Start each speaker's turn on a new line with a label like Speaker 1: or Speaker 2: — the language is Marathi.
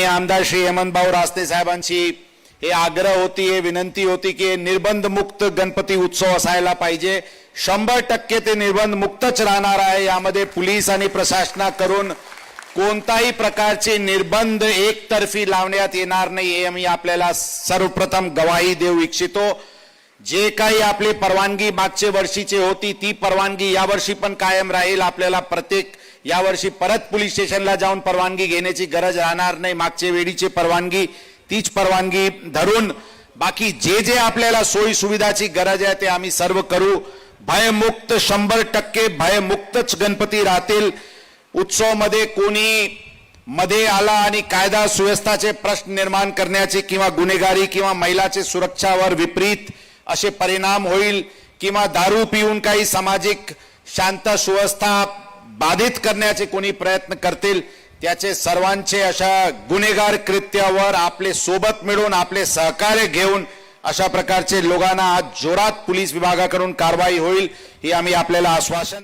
Speaker 1: आमदार श्री हेमंतभाऊ रास्ते साहेबांची हे आग्रह होती हे विनंती होती की निर्बंध मुक्त गणपती उत्सव असायला पाहिजे. शंभर टक्के ते निर्बंध मुक्तच राहणार आहे. यामध्ये पोलीस आणि प्रशासनाकडून कोणताही प्रकारचे निर्बंध एकतर्फी लावण्यात येणार नाही हे मी आपल्याला सर्वप्रथम गवाही देऊ इच्छितो. जे काही आपली परवानगी मागच्या वर्षीची होती ती परवानगी यावर्षी पण कायम राहील. आपल्याला प्रत्येक यावर्षी परत पोलीस स्टेशनला जाऊन परवानगी घेण्याची गरज राहणार नाही. मागच्या वेळीची परवानगी तीच परवानगी धरून बाकी जे जे आपल्याला सोयी सुविधाची गरज आहे ते आम्ही सर्व करू. भयमुक्त शंभर टक्के भयमुक्तच गणपती राहतील. उत्सवमध्ये कोणी मध्ये आला आणि कायदा सुव्यवस्थाचे प्रश्न निर्माण करण्याचे किंवा गुन्हेगारी किंवा महिलाचे सुरक्षावर विपरीत असे परिणाम होईल किंवा दारू पिऊन काही सामाजिक शांत सुव्यवस्था बाधित करण्याचे कोणी प्रयत्न करतील त्याचे सर्वांचे अशा गुन्हेगार कृत्यावर आपले सोबत मिळून आपले सहकार्य घेऊन अशा प्रकारचे लोकांना आज जोरात पोलीस विभागाकडून कारवाई होईल ही आम्ही आपल्याला आश्वासन